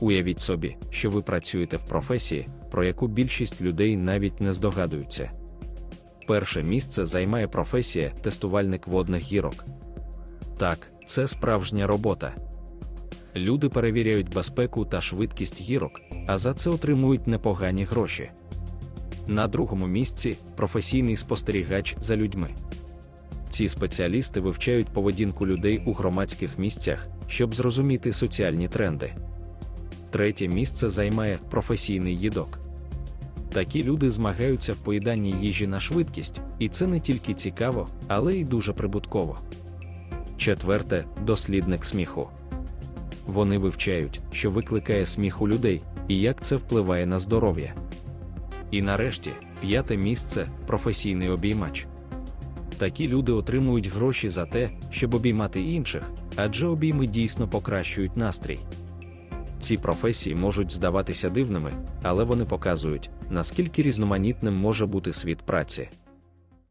Уявіть собі, що ви працюєте в професії, про яку більшість людей навіть не здогадуються. Перше місце займає професія тестувальник водних гірок. Так, це справжня робота. Люди перевіряють безпеку та швидкість гірок, а за це отримують непогані гроші. На другому місці професійний спостерігач за людьми. Ці спеціалісти вивчають поведінку людей у громадських місцях, щоб зрозуміти соціальні тренди. Третє місце займає професійний їдок. Такі люди змагаються в поїданні їжі на швидкість, і це не тільки цікаво, але й дуже прибутково. Четверте дослідник сміху. Вони вивчають, що викликає сміх у людей, і як це впливає на здоров'я. І нарешті, п'яте місце професійний обіймач. Такі люди отримують гроші за те, щоб обіймати інших, адже обійми дійсно покращують настрій. Ці професії можуть здаватися дивними, але вони показують, наскільки різноманітним може бути світ праці.